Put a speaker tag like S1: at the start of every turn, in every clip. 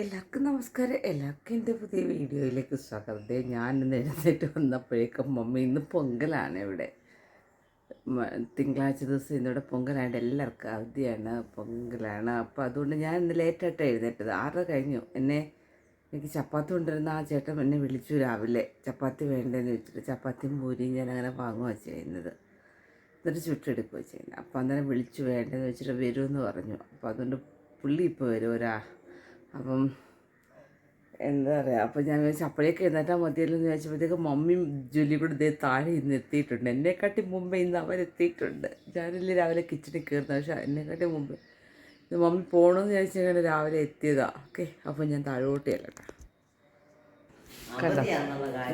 S1: എല്ലാവർക്കും നമസ്കാരം. എല്ലാവർക്കും എന്റെ പുതിയ വീഡിയോയിലേക്ക് സ്വാഗതം. ഞാൻ ഇന്ന് എഴുന്നേറ്റ് വന്നപ്പോഴേക്കും മമ്മി ഇന്ന് പൊങ്കലാണ് ഇവിടെ. തിങ്കളാഴ്ച ദിവസം ഇന്നിവിടെ പൊങ്കലായിട്ട് എല്ലാവർക്കും അവധിയാണ് പൊങ്കലാണ്. അപ്പോൾ അതുകൊണ്ട് ഞാൻ ഇന്ന് ലേറ്റായിട്ടാണ് എഴുന്നേറ്റത്. ആറ് കഴിഞ്ഞു. എന്നെ എനിക്ക് ചപ്പാത്തി കൊണ്ടുവരുന്ന ആ ചേട്ടൻ എന്നെ വിളിച്ചു രാവിലെ. ചപ്പാത്തി വേണ്ടതെന്ന് വെച്ചിട്ട് ചപ്പാത്തിയും പൂരിയും ഞാൻ അങ്ങനെ വാങ്ങുകയാണ് ചെയ്യുന്നത്. എന്നിട്ട് ചുട്ടെടുക്കുകയാണ് ചെയ്യുന്നത്. അപ്പോൾ അന്നേരം വിളിച്ചു വേണ്ടതെന്ന് വെച്ചിട്ട് വരുമെന്ന് പറഞ്ഞു. അപ്പോൾ അതുകൊണ്ട് പുള്ളി ഇപ്പോൾ വരും. ഒരാ അപ്പം എന്താ പറയുക അപ്പം ഞാൻ വിചാരിച്ചു അപ്പോഴേക്ക് എഴുന്നേറ്റാൽ മതിയല്ലോ എന്ന് ചോദിച്ചപ്പോഴത്തേക്ക് മമ്മിയും ജോലി കൂടെ ഇതേ താഴെ ഇന്ന് എത്തിയിട്ടുണ്ട്. എന്നെക്കാട്ടി മുമ്പേ ഇന്ന് അവരെത്തിയിട്ടുണ്ട് ഞാനില്ല രാവിലെ കിച്ചണിൽ കയറുന്നത് പക്ഷേ എന്നെക്കാട്ടി മുമ്പ് മമ്മി പോകണമെന്ന് ചോദിച്ചാൽ രാവിലെ എത്തിയതാ. ഓക്കെ അപ്പം ഞാൻ താഴോട്ട് ചെല്ലട്ടെ. കണ്ടോ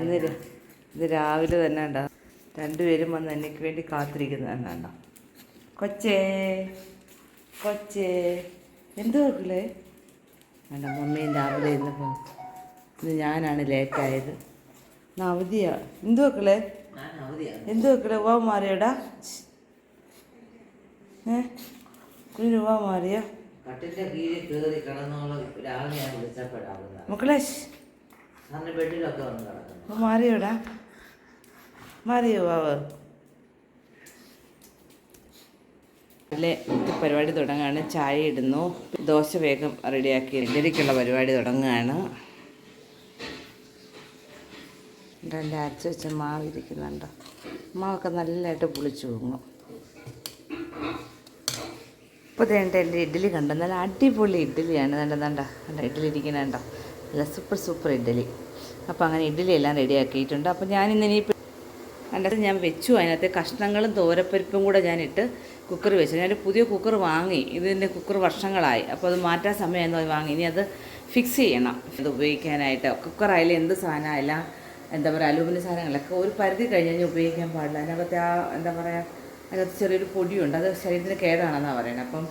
S1: ഇന്ന് ഇത് രാവിലെ തന്നെ ഉണ്ടോ. രണ്ടുപേരും വന്ന് എനിക്ക് വേണ്ടി കാത്തിരിക്കുന്നത് കണ്ടോ. കൊച്ചേ കൊച്ചേ. എന്ത് നോക്കില്ലേ വേണ്ട മമ്മിയും രാവിലെ ഇന്നിപ്പോൾ ഇന്ന് ഞാനാണ് ലേറ്റായത് ഇന്ന് അവധിയാ? എന്ത് വെക്കളെ എന്ത് വെക്കളെ ഉവ മാറിയടാ ഏ? കുഞ്ഞു ഉവ മാറിയോ മക്കളെ മാറിയോടാ മാറിയോ വാവ് ഇത് പരിപാടി തുടങ്ങുകയാണ് ചായ ഇടുന്നു. ദോശ വേഗം റെഡിയാക്കി ഇഡലിക്കുള്ള പരിപാടി തുടങ്ങുകയാണ്. രണ്ട് അരച്ച് വെച്ച മാവ് ഇരിക്കുന്നുണ്ട്. മാവൊക്കെ നല്ലതായിട്ട് പുളിച്ചു പോകും ഇപ്പോൾ തേണ്ട എന്റെ ഇഡ്ഡലി കണ്ടോ? നല്ല അടിപൊളി ഇഡ്ഡലിയാണ്. നല്ല നണ്ട കണ്ട ഇഡ്ഡലി ഇരിക്കുന്നുണ്ടോ. നല്ല സൂപ്പർ സൂപ്പർ ഇഡ്ഡലി. അപ്പോൾ അങ്ങനെ ഇഡ്ഡലി എല്ലാം റെഡിയാക്കിയിട്ടുണ്ട്. അപ്പോൾ ഞാനിന്ന് ഇനി അതിനകത്ത് ഞാൻ വെച്ചു. അതിനകത്ത് കഷ്ണങ്ങളും തോരപ്പരിപ്പും കൂടെ ഞാനിട്ട് കുക്കർ വെച്ചു. ഞാനൊരു പുതിയ കുക്കർ വാങ്ങി. ഇതിന്റെ കുക്കർ വർഷങ്ങളായി. അപ്പോൾ അത് മാറ്റാൻ സമയമായിരുന്നു അത് വാങ്ങി. ഇനി അത് ഫിക്സ് ചെയ്യണം. ഇത് ഉപയോഗിക്കാനായിട്ട്. കുക്കറായാലും എന്ത് സാധനമായാലും എന്താ പറയുക അലൂമിനിയം സാധനങ്ങളൊക്കെ ഒരു പരിധി കഴിഞ്ഞ് കഴിഞ്ഞാൽ ഉപയോഗിക്കാൻ പാടില്ല. അതിനകത്ത് ആ എന്താ പറയുക അതിനകത്ത് ചെറിയൊരു പൊടിയുണ്ട്. അത് ശരീരത്തിന് കേടാണെന്നാണ് പറയുന്നത്. അപ്പം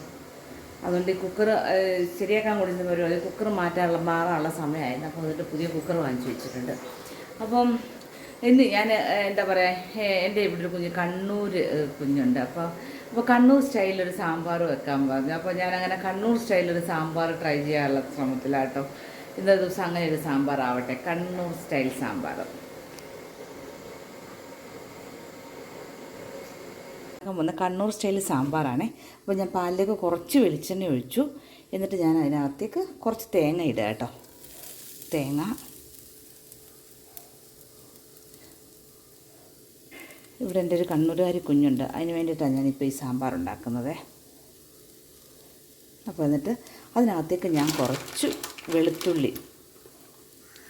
S1: അതുകൊണ്ട് ഈ കുക്കർ ശരിയാക്കാൻ കൊടുക്കുന്ന പരിപാടി കുക്കർ മാറ്റാനുള്ള മാറാനുള്ള സമയമായിരുന്നു. അപ്പോൾ എന്നിട്ട് പുതിയ കുക്കർ വാങ്ങിച്ചു വെച്ചിട്ടുണ്ട്. അപ്പം ഇന്ന് ഞാൻ എന്താ പറയുക എന്റെ ഇവിടെ ഒരു കുഞ്ഞ് കണ്ണൂർ കുഞ്ഞുണ്ട്. അപ്പോൾ അപ്പോൾ കണ്ണൂർ സ്റ്റൈലൊരു സാമ്പാർ വെക്കാൻ പറഞ്ഞു. അപ്പോൾ ഞാൻ അങ്ങനെ കണ്ണൂർ സ്റ്റൈലൊരു സാമ്പാർ ട്രൈ ചെയ്യാനുള്ള ശ്രമത്തിലാട്ടോ. ഇന്നത്തെ ദിവസം അങ്ങനെ ഒരു സാമ്പാർ ആവട്ടെ. കണ്ണൂർ സ്റ്റൈൽ സാമ്പാർ. വന്ന കണ്ണൂർ സ്റ്റൈൽ സാമ്പാറാണേ. അപ്പോൾ ഞാൻ പാലിലേക്ക് കുറച്ച് വെളിച്ചെണ്ണ ഒഴിച്ചു. എന്നിട്ട് ഞാൻ അതിനകത്തേക്ക് കുറച്ച് തേങ്ങ ഇടുക കേട്ടോ. തേങ്ങ ഇവിടെ എന്റെ ഒരു കണ്ണൂരുകാരി കുഞ്ഞുണ്ട്. അതിന് വേണ്ടിയിട്ടാണ് ഞാനിപ്പോൾ ഈ സാമ്പാർ ഉണ്ടാക്കുന്നത്. അപ്പോൾ എന്നിട്ട് അതിനകത്തേക്ക് ഞാൻ കുറച്ച് വെളുത്തുള്ളി.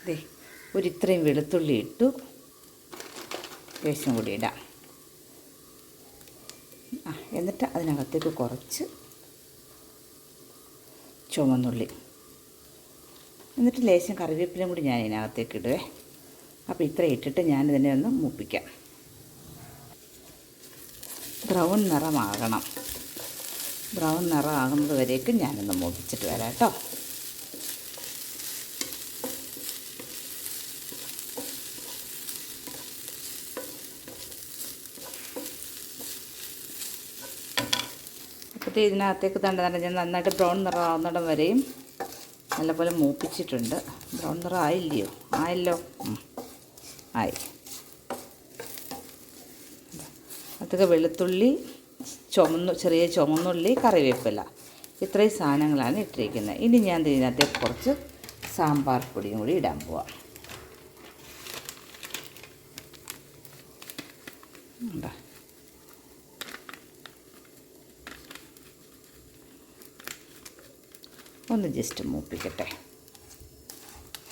S1: ദേ ഒരു ഇത്രയും വെളുത്തുള്ളി ഇട്ടു. ലേശം കൂടി ഇടാം. ആ എന്നിട്ട് അതിനകത്തേക്ക് കുറച്ച് ചുമന്നുള്ളി എന്നിട്ട് ലേശം കറിവേപ്പിലയും കൂടി ഞാൻ ഇതിനകത്തേക്ക് ഇടുവേ. അപ്പോൾ ഇത്ര ഇട്ടിട്ട് ഞാനിതിനെ ഒന്ന് മൂപ്പിക്കാം. ബ്രൗൺ നിറമാകണം. ബ്രൗൺ നിറമാകുന്നത് വരേക്കും ഞാനൊന്ന് മൂപ്പിച്ചിട്ട് വരാം കേട്ടോ. അപ്പോഴത്തെ ഇതിനകത്തേക്ക് തണ്ട തണ്ട ഞാൻ നന്നായിട്ട് ബ്രൗൺ നിറമാകുന്നിടം വരെയും നല്ലപോലെ മൂപ്പിച്ചിട്ടുണ്ട്. ബ്രൗൺ നിറം ആയില്ലയോ ആയല്ലോ ആയി. അതൊക്കെ വെളുത്തുള്ളി ചുമന്നു ചെറിയ ചുമന്നുള്ളി കറിവേപ്പില. ഇത്രയും സാധനങ്ങളാണ് ഇട്ടിരിക്കുന്നത്. ഇനി ഞാൻ ഇതിനകത്തേക്ക് കുറച്ച് സാമ്പാർ പൊടിയും കൂടി ഇടാൻ പോവാം. ഒന്ന് ജസ്റ്റ് മൂപ്പിക്കട്ടെ.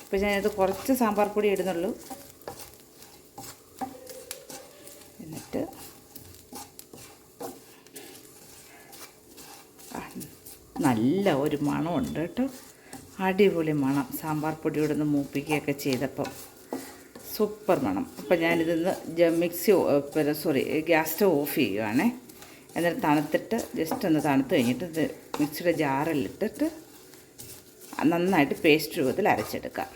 S1: ഇപ്പോൾ ഞാനത് കുറച്ച് സാമ്പാർ പൊടി ഇടുന്നുള്ളൂ എന്നിട്ട് ആ, നല്ല ഒരു മണമുണ്ട് കേട്ടോ. അടിപൊളി മണം. സാമ്പാർ പൊടിയോടെ ഒന്ന് മൂപ്പിക്കുകയൊക്കെ ചെയ്തപ്പം. സൂപ്പർ മണം. അപ്പം ഞാനിതൊന്ന് മിക്സി പിന്നെ സോറി ഗ്യാസ് സ്റ്റവ് ഓഫ് ചെയ്യുവാണേ. എന്നിട്ട് തണുത്തിട്ട് ജസ്റ്റ് ഒന്ന് തണുത്ത് കഴിഞ്ഞിട്ട് ഇത് മിക്സിയുടെ ജാറിലിട്ടിട്ട് നന്നായിട്ട് പേസ്റ്റ് രൂപത്തിൽ അരച്ചെടുക്കാം.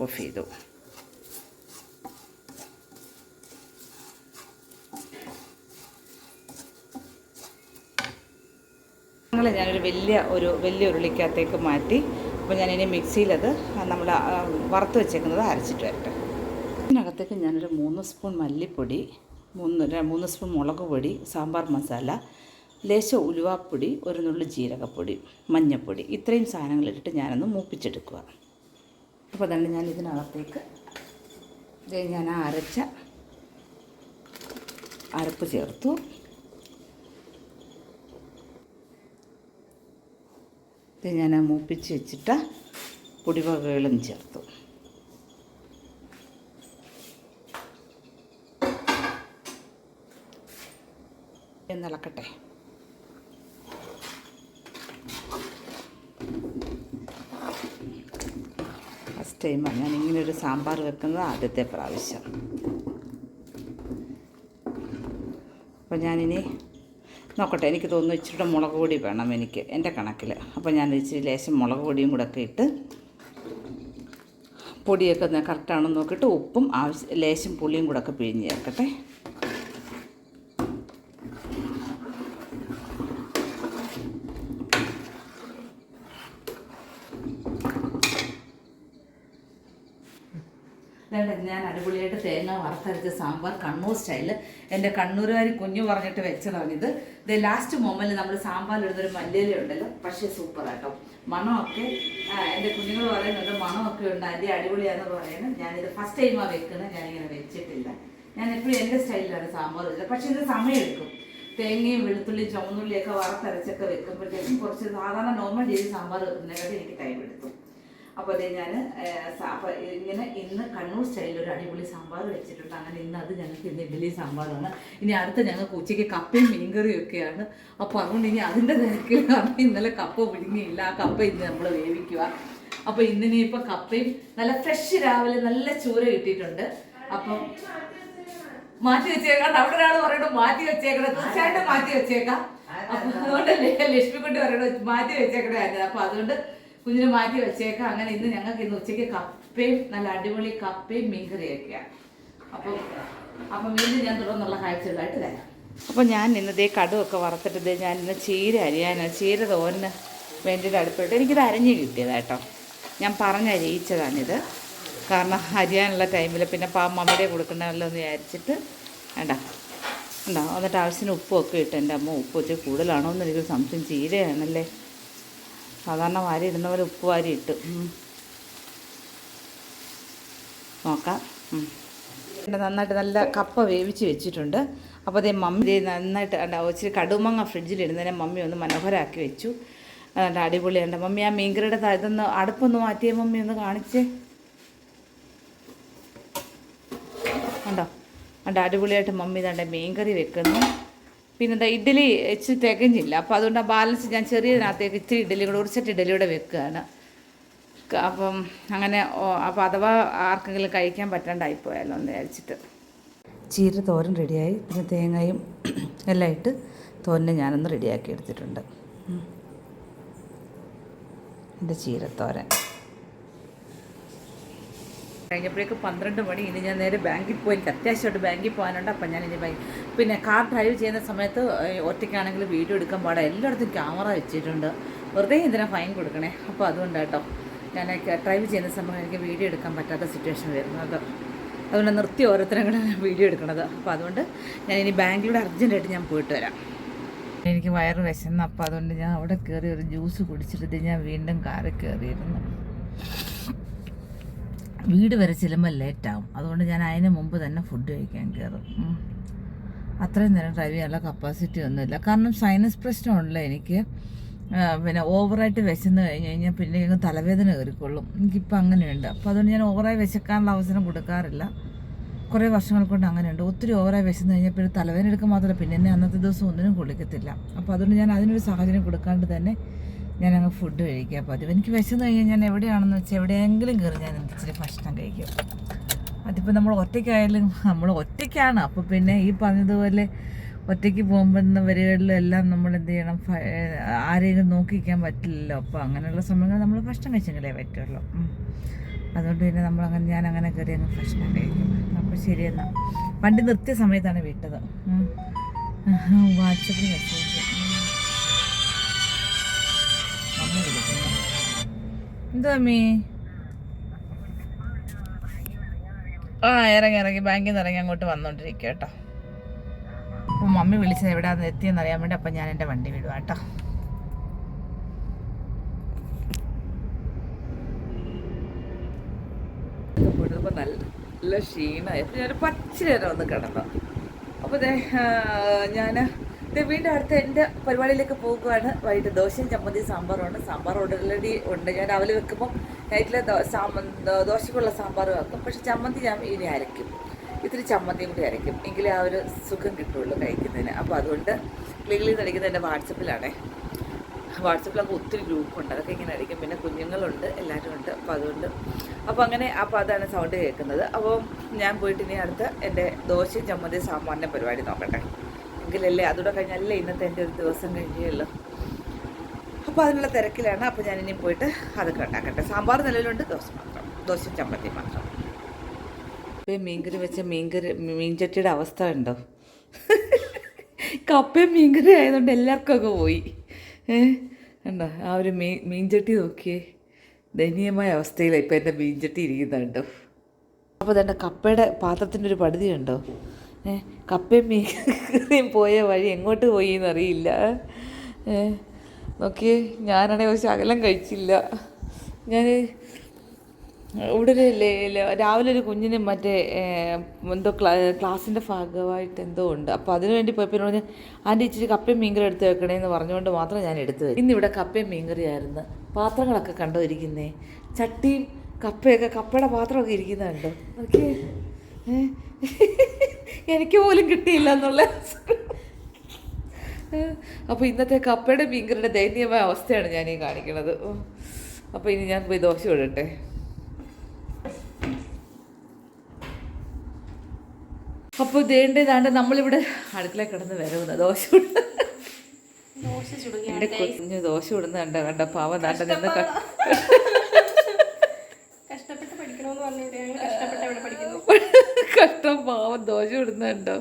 S1: ഓഫ് ചെയ്തു. സാധനങ്ങൾ ഞാനൊരു വലിയ ഒരു വലിയ ഉരുളിക്കകത്തേക്ക് മാറ്റി അപ്പോൾ ഞാനിനി മിക്സിയിലത് നമ്മൾ വറുത്ത് വെച്ചേക്കുന്നത് അരച്ചിട്ട് വരട്ടെ. ഇതിനകത്തേക്ക് ഞാനൊരു മൂന്ന് സ്പൂൺ മല്ലിപ്പൊടി മൂന്ന് മൂന്ന് സ്പൂൺ മുളക് പൊടി സാമ്പാർ മസാല ലേശം ഉലുവാപ്പൊടി ഒരു നുള്ളു ജീരകപ്പൊടി മഞ്ഞൾപ്പൊടി ഇത്രയും സാധനങ്ങൾ സാധനങ്ങളിട്ടിട്ട് ഞാനൊന്ന് മൂപ്പിച്ചെടുക്കുക. അപ്പോൾ തന്നെ ഞാൻ ഇതിനകത്തേക്ക് ഞാൻ അരച്ച അരപ്പ് ചേർത്തു. ഇത് ഞാൻ മൂപ്പിച്ച് വെച്ചിട്ട് പൊടിവകകളും ചേർത്തു. എന്നിളക്കട്ടെ ഫസ്റ്റ് ടൈമാണ് ഞാൻ ഇങ്ങനെ ഒരു സാമ്പാർ വെക്കുന്നത് ആദ്യത്തെ പ്രാവശ്യം. അപ്പോൾ ഞാനിനി നോക്കട്ടെ എനിക്ക് തോന്നുന്നു ഇച്ചിരി മുളക് പൊടി വേണം എനിക്ക് എന്റെ കണക്കിൽ അപ്പോൾ ഞാൻ ഇച്ചിരി ലേശം മുളക് പൊടിയും കൂടെ ഒക്കെ ഇട്ട് പൊടിയൊക്കെ കറക്റ്റാണെന്ന് നോക്കിയിട്ട് ഉപ്പും ആവശ്യം ലേശം പുളിയും കൂടെ ഒക്കെ പിഴിഞ്ഞ് ചേർക്കട്ടെ. ഞാൻ അടിപൊളിയായിട്ട് തേങ്ങ വറുത്തരച്ച സാമ്പാർ കണ്ണൂർ സ്റ്റൈൽ എന്റെ കണ്ണൂരുകാരി കുഞ്ഞു പറഞ്ഞിട്ട് വെച്ചതാണ് ഇത് ഇത് ലാസ്റ്റ് മൊമെന്റ് നമ്മൾ സാമ്പാർ ഇടുന്നൊരു മല്ലിയില ഉണ്ടല്ലോ പക്ഷേ സൂപ്പർ ആട്ടോ മണമൊക്കെ എന്റെ കുഞ്ഞുങ്ങൾ പറയുന്നുണ്ട് മണമൊക്കെ ഉണ്ട് അതിന്റെ അടിപൊളിയാണെന്ന് പറയുന്നത് ഞാനിത് ഫസ്റ്റ് ടൈമാണ് വെക്കുന്നത് ഞാനിങ്ങനെ വെച്ചിട്ടില്ല. ഞാൻ എപ്പോഴും എന്റെ സ്റ്റൈലിലാണ് സാമ്പാർ വെച്ചത് പക്ഷേ ഇത് സമയമെടുക്കും തേങ്ങയും വെളുത്തുള്ളിയും ചുമന്നുള്ളിയൊക്കെ വറുത്തരച്ചൊക്കെ വെക്കുമ്പോഴത്തേക്കും കുറച്ച് സാധാരണ നോർമൽ രീതി സാമ്പാർ വെക്കുന്നതിനെക്കാട്ടി എനിക്ക് ടൈം എടുത്തു അപ്പോൾ അതേ ഞാൻ ഇങ്ങനെ ഇന്ന് കണ്ണൂർ സ്റ്റൈലിൽ ഒരു അടിപൊളി സാമ്പാർ വെച്ചിട്ടുണ്ട്. അങ്ങനെ ഇന്ന് അത് ഞങ്ങൾക്ക് ഇന്ന് ഇഡ്ഡലി സാമ്പാറാണ്. ഇനി അടുത്ത ഞങ്ങൾക്ക് ഉച്ചയ്ക്ക് കപ്പയും മീൻകറിയും ഒക്കെയാണ്. അപ്പോൾ അതുകൊണ്ട് ഇനി അതിന്റെ തിരക്കിൽ ഇന്നലെ കപ്പ പിടുങ്ങിയില്ല ആ കപ്പ ഇന്ന് നമ്മൾ വേവിക്കുക അപ്പോൾ ഇന്നിനി ഇപ്പോൾ കപ്പയും നല്ല ഫ്രഷ് രാവിലെ നല്ല ചൂര കിട്ടിയിട്ടുണ്ട്. അപ്പം മാറ്റി വെച്ചേക്കാം. അവിടെ ഒരാൾ പറയണം മാറ്റി വെച്ചേക്കണം. തീർച്ചയായിട്ടും മാറ്റി വെച്ചേക്കാം. അപ്പൊ അതുകൊണ്ടല്ലേ ലക്ഷ്മിക്കുട്ടി പറയണം മാറ്റി വെച്ചേക്കണേ. അപ്പൊ അതുകൊണ്ട് കുഞ്ഞിന് മാറ്റി വെച്ചേക്കാം. അങ്ങനെ ഇന്ന് ഞങ്ങൾക്ക് ഇന്ന് ഉച്ചയ്ക്ക് കപ്പയും നല്ല അടിപൊളി കപ്പയും മീൻകറിയൊക്കെയാണ് അപ്പം അപ്പം വീണ്ടും ഞാൻ തുടർന്നുള്ള കാഴ്ചകളായിട്ട് തരാം അപ്പോൾ ഞാൻ ഇന്നതേ കടുവൊക്കെ വറുത്തിട്ടത് ഞാൻ ഇന്ന് ചീര അരിയാനാണ് ചീര തോരന് വേണ്ടിയിട്ട് അടുപ്പിട്ട് എനിക്കിത് അരിഞ്ഞ് കിട്ടിയതാട്ടോ ഞാൻ പറഞ്ഞരിയിച്ചതാണിത് കാരണം അരിയാനുള്ള ടൈമിൽ പിന്നെ പാ മമ്മിയുടെ കൊടുക്കണമല്ലോ എന്ന് വിചാരിച്ചിട്ട് വേണ്ട. ഉണ്ടോ എന്നിട്ട് ആവശ്യത്തിന് ഉപ്പൊക്കെ ഇട്ട് എന്റെ അമ്മ ഉപ്പ് വെച്ച് കൂടുതലാണോ എന്ന് എനിക്ക് സംശയം. ചീരയാണല്ലേ? സാധാരണ വാരി ഇടുന്ന പോലെ ഉപ്പ് വാരി ഇട്ട്. നോക്കാം. നന്നായിട്ട് നല്ല കപ്പ വേവിച്ച് വെച്ചിട്ടുണ്ട്. അപ്പോൾ അതേ മമ്മി നന്നായിട്ട് ഇച്ചിരി കടുമങ്ങ ഫ്രിഡ്ജിലിടുന്നതിനെ മമ്മി ഒന്ന് മനോഹരമാക്കി വെച്ചു. അതുകൊണ്ട് അടിപൊളിയുണ്ട് മമ്മി ആ മീൻകറിയുടെ ഇതൊന്ന് അടുപ്പൊന്ന് മാറ്റിയ മമ്മി ഒന്ന് കാണിച്ചേ. കണ്ടോ? കണ്ടോ? അടിപൊളിയായിട്ട് മമ്മി ഇതാണ്ട് മീൻകറി വെക്കുന്നു. പിന്നെ എന്താ ഇഡ്ഡലി ഇച്ചിരി തികഞ്ഞില്ല. അപ്പോൾ അതുകൊണ്ട് ആ ബാലൻസ് ഞാൻ ചെറിയതിനകത്തേക്ക് ഇച്ചിരി ഇഡ്ഡലി കൂടെ സെറ്റ് ഇഡ്ഡലി കൂടെ വെക്കുകയാണ് അപ്പം അങ്ങനെ അപ്പോൾ അഥവാ ആർക്കെങ്കിലും കഴിക്കാൻ പറ്റാണ്ടായിപ്പോയാലോ എന്ന് വിചാരിച്ചിട്ട്. ചീര തോരൻ റെഡിയായി. പിന്നെ തേങ്ങയും എല്ലാം ഇട്ട് തോരനെ ഞാനൊന്ന് റെഡിയാക്കി എടുത്തിട്ടുണ്ട്. എന്റെ ചീരത്തോരൻ. കഴിഞ്ഞപ്പോഴേക്ക് പന്ത്രണ്ട് മണി. ഇനി ഞാൻ നേരെ ബാങ്കിൽ പോയി. എനിക്ക് അത്യാവശ്യമായിട്ട് ബാങ്കിൽ പോകാനുണ്ട്. അപ്പം ഞാൻ ഇനി ബാങ്ക് പിന്നെ കാർ ഡ്രൈവ് ചെയ്യുന്ന സമയത്ത് ഒറ്റയ്ക്കാണെങ്കിൽ വീഡിയോ എടുക്കാൻ പാടാം. എല്ലായിടത്തും ക്യാമറ വെച്ചിട്ടുണ്ട്. വെറുതെ എന്തിനാ ഫൈൻ കൊടുക്കണേ? അപ്പോൾ അതുകൊണ്ട് കേട്ടോ ഞാൻ ഡ്രൈവ് ചെയ്യുന്ന സമയം എനിക്ക് വീഡിയോ എടുക്കാൻ പറ്റാത്ത സിറ്റുവേഷൻ വരുന്നത്. അതുകൊണ്ട് നിർത്തി ഓരോരുത്തരും കൂടെ വീഡിയോ എടുക്കണത്. അപ്പോൾ അതുകൊണ്ട് ഞാൻ ഇനി ബാങ്കിലൂടെ അർജന്റായിട്ട് ഞാൻ പോയിട്ട് വരാം. എനിക്ക് വയറ് വിശന്ന്. അപ്പോൾ അതുകൊണ്ട് ഞാൻ അവിടെ കയറി ഒരു ജ്യൂസ് കുടിച്ചിട്ട് ഞാൻ വീണ്ടും കാറിൽ കയറിയിരുന്നു വീട് വരെ ചെല്ലുമ്പോൾ ലേറ്റാവും അതുകൊണ്ട് ഞാൻ അതിന് മുമ്പ് തന്നെ ഫുഡ് കഴിക്കാൻ കയറും. അത്രയും നേരം ഡ്രൈവ് ചെയ്യാനുള്ള കപ്പാസിറ്റി ഒന്നുമില്ല. കാരണം സൈനസ് പ്രശ്നമുണ്ടല്ലോ എനിക്ക്. പിന്നെ ഓവറായിട്ട് വിശന്ന് കഴിഞ്ഞ് കഴിഞ്ഞാൽ പിന്നെ ഞങ്ങൾ തലവേദന കയറിക്കൊള്ളും. എനിക്കിപ്പോൾ അങ്ങനെയുണ്ട്. അപ്പോൾ അതുകൊണ്ട് ഞാൻ ഓവറായി വിശക്കാനുള്ള അവസരം കൊടുക്കാറില്ല. കുറേ വർഷങ്ങൾ കൊണ്ട് അങ്ങനെയുണ്ട്. ഒത്തിരി ഓവറായി വിശന്ന് കഴിഞ്ഞാൽ പിന്നെ തലവേദന എടുക്കാൻ മാത്രമല്ല. പിന്നെ എന്നെ അന്നത്തെ ദിവസം ഒന്നിനും കുളിക്കത്തില്ല അപ്പോൾ അതുകൊണ്ട് ഞാൻ അതിനൊരു സാഹചര്യം കൊടുക്കാണ്ട് തന്നെ ഞാൻ അങ്ങ് ഫുഡ് കഴിക്കുക പതിവ് എനിക്ക് വിശന്ന് കഴിഞ്ഞാൽ ഞാൻ എവിടെയാണെന്ന് വെച്ചാൽ എവിടെയെങ്കിലും കയറി ഞാൻ ഇച്ചിരി ഭക്ഷണം കഴിക്കും. അതിപ്പോൾ നമ്മൾ ഒറ്റയ്ക്കായാലും നമ്മൾ ഒറ്റയ്ക്കാണ്. അപ്പോൾ പിന്നെ ഈ പറഞ്ഞതുപോലെ ഒറ്റയ്ക്ക് പോകുമ്പോൾ വരികളിലും എല്ലാം നമ്മൾ എന്ത് ചെയ്യണം? ആരെയും നോക്കിക്കാൻ പറ്റില്ലല്ലോ. അപ്പോൾ അങ്ങനെയുള്ള സമയങ്ങൾ നമ്മൾ ഭക്ഷണം കഴിച്ചെങ്കിലേ പറ്റുള്ളൂ. അതുകൊണ്ട് പിന്നെ നമ്മൾ അങ്ങനെ ഞാൻ അങ്ങനെ കയറി അങ്ങ് ഭക്ഷണം കഴിക്കും. അപ്പോൾ ശരിയെന്നാ വണ്ടി നിർത്തിയ സമയത്താണ് വിട്ടത്. വാട്സപ്പിൽ മെസ്സേജ്
S2: എന്താ ആ ഇറങ്ങി ഇറങ്ങി. ബാങ്കിൽ നിന്ന് ഇറങ്ങി അങ്ങോട്ട് വന്നോണ്ടിരിക്കുക കേട്ടോ. അപ്പം മമ്മി വിളിച്ചത് എവിടെയാന്ന് എത്തിയെന്ന് അറിയാൻ വേണ്ടി അപ്പം ഞാൻ എന്റെ വണ്ടി വിടുക കേട്ടോ.
S1: പോയിട്ടപ്പോൾ നല്ല ക്ഷീണമായി പച്ച നേരം ഒന്ന് കിടന്നു അപ്പോൾ ഞാൻ വീണ്ടും അടുത്ത എന്റെ പരിപാടിയിലേക്ക് പോകുകയാണ് വൈകിട്ട് ദോശയും ചമ്മന്തി സാമ്പാറുമാണ് സാമ്പാർ ഓൾറെഡി ഉണ്ട്. ഞാൻ രാവിലെ വെക്കുമ്പോൾ നൈറ്റിലെ ദോശക്കുള്ള സാമ്പാർ വെക്കും പക്ഷെ ചമ്മന്തി ഞാൻ ഇനി അരയ്ക്കും. ഇത്തിരി ചമ്മന്തിയും കൂടി അരയ്ക്കും. എങ്കിലേ ആ ഒരു സുഖം കിട്ടുള്ളൂ കഴിക്കുന്നതിന്. അപ്പോൾ അതുകൊണ്ട് ക്ലികളിൽ നടിക്കുന്നത് എന്റെ വാട്സപ്പിലാണേ. വാട്സപ്പിലൊക്കെ ഒത്തിരി ഗ്രൂപ്പുണ്ട്. അതൊക്കെ ഇങ്ങനെ അടിക്കും പിന്നെ കുഞ്ഞുങ്ങളുണ്ട്. എല്ലാവരും ഉണ്ട്. അപ്പോൾ അതുകൊണ്ട് അപ്പോൾ അങ്ങനെ അപ്പോൾ അതാണ് സൗണ്ട് കേൾക്കുന്നത്. അപ്പോൾ ഞാൻ പോയിട്ട് ഇനി അടുത്ത് എന്റെ ദോശയും ചമ്മന്തി സാമ്പാറിന്റെ പരിപാടി നോക്കട്ടെ. എങ്കിലല്ലേ അതുകൂടെ കഴിഞ്ഞല്ലേ ഇന്നത്തെ എന്റെ ഒരു ദിവസം കഴിയുള്ളൂ അപ്പോൾ അതിനുള്ള തിരക്കിലാണ്. അപ്പോൾ ഞാൻ ഇനി പോയിട്ട് അതൊക്കെ ഉണ്ടാക്കട്ടെ. സാമ്പാർ നിലവിലുണ്ട്. ദോശ മാത്രം. ദോശ ചമ്മത്തി മാത്രം. ഇപ്പം മീൻകറി വെച്ച മീൻകറി മീൻചട്ടിയുടെ അവസ്ഥ ഉണ്ടോ കപ്പയും മീൻകറി ആയതുകൊണ്ട് എല്ലാവർക്കും ഒക്കെ പോയി. കണ്ടോ? ആ ഒരു മീൻ മീൻചട്ടി നോക്കിയേ. ദയനീയമായ അവസ്ഥയിലാണ് ഇപ്പം എന്റെ മീൻചട്ടി ഇരിക്കുന്നുണ്ടോ അപ്പോൾ തന്നെ കപ്പയുടെ പാത്രത്തിന്റെ ഒരു പടുതി ഉണ്ടോ കപ്പയും മീൻകറിയും പോയ വഴി എങ്ങോട്ട് പോയി എന്നറിയില്ല. നോക്കിയേ ഞാനാണെങ്കിൽ ഒരു ശകലം കഴിച്ചില്ല. ഞാൻ ഇവിടെ രാവിലെ ഒരു കുഞ്ഞിന് മറ്റേ എന്തോ ക്ലാ ക്ലാസ്സിന്റെ ഭാഗമായിട്ട് എന്തോ ഉണ്ട്. അപ്പോൾ അതിനു വേണ്ടി പോയപ്പോൾ എന്നോട് ആന്റെ ഇച്ചിരി കപ്പയും മീൻകറി എടുത്ത് വെക്കണേ എന്ന് പറഞ്ഞുകൊണ്ട് മാത്രം ഞാൻ എടുത്തു വരും ഇന്നിവിടെ കപ്പയും മീൻകറി ആയിരുന്നു പാത്രങ്ങളൊക്കെ കണ്ടോ ഇരിക്കുന്നേ ചട്ടിയും കപ്പയൊക്കെ കപ്പയുടെ പാത്രമൊക്കെ ഇരിക്കുന്നുണ്ടോ? ഓക്കെ എനിക്ക് പോലും കിട്ടിയില്ല എന്നുള്ള അപ്പോൾ ഇന്നത്തെ കപ്പയുടെ മീൻകറിയുടെ ദയനീയമായ അവസ്ഥയാണ് ഞാൻ ഈ കാണിക്കുന്നത്. അപ്പോൾ ഇനി ഞാൻ പോയി ദോശ ഇടട്ടെ. അപ്പോൾ ഇതേണ്ടതാണ്ട് നമ്മളിവിടെ അടുക്കള കിടന്ന് വരവുന്ന ദോശ എന്റെ കുഞ്ഞ് ദോശ ഇടുന്ന കണ്ട കണ്ട പാവം ദാണ്ട നിന്ന് കഷ്ടം പാവം ദോശ ഇടുന്നുണ്ടോ.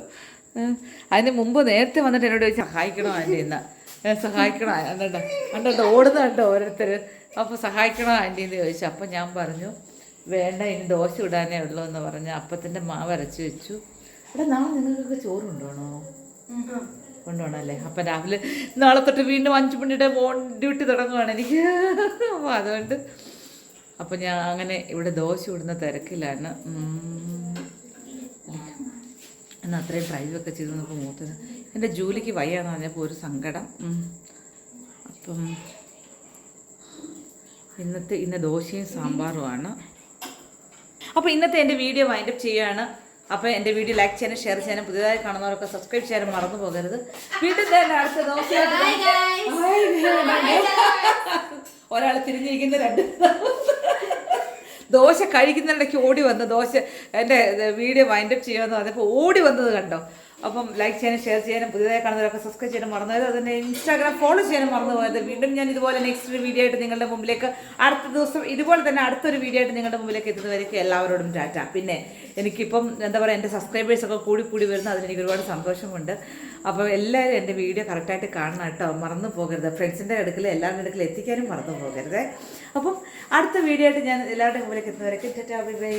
S1: അതിന് മുമ്പ് നേരത്തെ വന്നിട്ട് എന്നോട് സഹായിക്കണോ ആന്റി എന്നാ? സഹായിക്കണോ ഓടുന്ന കണ്ടോ ഓരോരുത്തർ അപ്പോൾ സഹായിക്കണോ ആന്റി? എന്ന് ചോദിച്ചു. അപ്പം ഞാൻ പറഞ്ഞു വേണ്ട ഇനി ദോശ ഇടാനേ ഉള്ളൂ എന്ന് പറഞ്ഞ് അപ്പത്തിന്റെ മാവ് അരച്ച് വെച്ചു. ഇവിടെ നാളെ നിങ്ങൾക്കൊക്കെ ചോറ് കൊണ്ടുപോകണോ? അപ്പം രാവിലെ നാളെ തൊട്ട് വീണ്ടും അഞ്ച് മണിയുടെ മോൺ ഡ്യൂട്ടി തുടങ്ങുവാണ് എനിക്ക്. അപ്പോൾ അതുകൊണ്ട് അപ്പം ഞാൻ അങ്ങനെ ഇവിടെ ദോശ ഇടുന്ന തിരക്കിലാണ്. എന്നാൽ അത്രയും ഡ്രൈവൊക്കെ ചെയ്ത് നമുക്ക് മൂത്തത് എന്റെ ജോലിക്ക് വയ്യാന്ന് പറഞ്ഞപ്പോൾ ഒരു സങ്കടം. അപ്പം ഇന്നത്തെ ഇന്ന് ദോശയും സാമ്പാറുമാണ് അപ്പോൾ ഇന്നത്തെ എന്റെ വീഡിയോ വൈൻഡപ്പ് ചെയ്യുകയാണ് അപ്പോൾ എന്റെ വീഡിയോ ലൈക്ക് ചെയ്യാനും ഷെയർ ചെയ്യാനും പുതിയതായി കാണുന്നവരൊക്കെ സബ്സ്ക്രൈബ് ചെയ്യാനും മറന്നു പോകരുത്. വീട്ടിൽ തന്നെ അടുത്ത ദോശ. ഒരാൾ തിരിഞ്ഞിരിക്കുന്ന രണ്ട് ദോശ കഴിക്കുന്നതിനിടയ്ക്ക് ഓടി വന്ന് ദോശ എന്റെ വീഡിയോ വൈൻഡപ്പ് ചെയ്യുമെന്ന് പറഞ്ഞപ്പോൾ ഓടി വന്നത് കണ്ടോ? അപ്പം ലൈക്ക് ചെയ്യാനും ഷെയർ ചെയ്യാനും പുതിയതായി കാണുന്നവരൊക്കെ സബ്സ്ക്രൈബ് ചെയ്യാനും മറന്നുപോയത് അതിന്റെ ഇൻസ്റ്റാഗ്രാം ഫോളോ ചെയ്യാനും മറന്നു പോയത് വീണ്ടും ഞാൻ ഇതുപോലെ നെക്സ്റ്റ് വീഡിയോ ആയിട്ട് നിങ്ങളുടെ മുമ്പിലേക്ക് അടുത്ത ദിവസം ഇതുപോലെ തന്നെ അടുത്തൊരു വീഡിയോ ആയിട്ട് നിങ്ങളുടെ മുമ്പിലേക്ക് എത്തുന്നവരേക്ക് എല്ലാവരോടും ടാറ്റ. പിന്നെ എനിക്കിപ്പം എന്താ പറയുക എന്റെ സബ്സ്ക്രൈബേഴ്സൊക്കെ കൂടി കൂടി വരുന്നു അതിന് എനിക്ക് ഒരുപാട് സന്തോഷമുണ്ട്. അപ്പോൾ എല്ലാവരും എന്റെ വീഡിയോ കറക്റ്റായിട്ട് കാണണം കേട്ടോ. മറന്നു പോകരുത്. ഫ്രണ്ട്സിന്റെ അടുക്കൽ എല്ലാവരുടെ അടുക്കൽ എത്തിക്കാനും മറന്നു പോകരുത്. അപ്പം അടുത്ത വീഡിയോ ആയിട്ട് ഞാൻ എല്ലാവരുടെ മുമ്പിലേക്ക് എത്തുന്നവരേക്ക് ടാറ്റ ബൈ ബൈ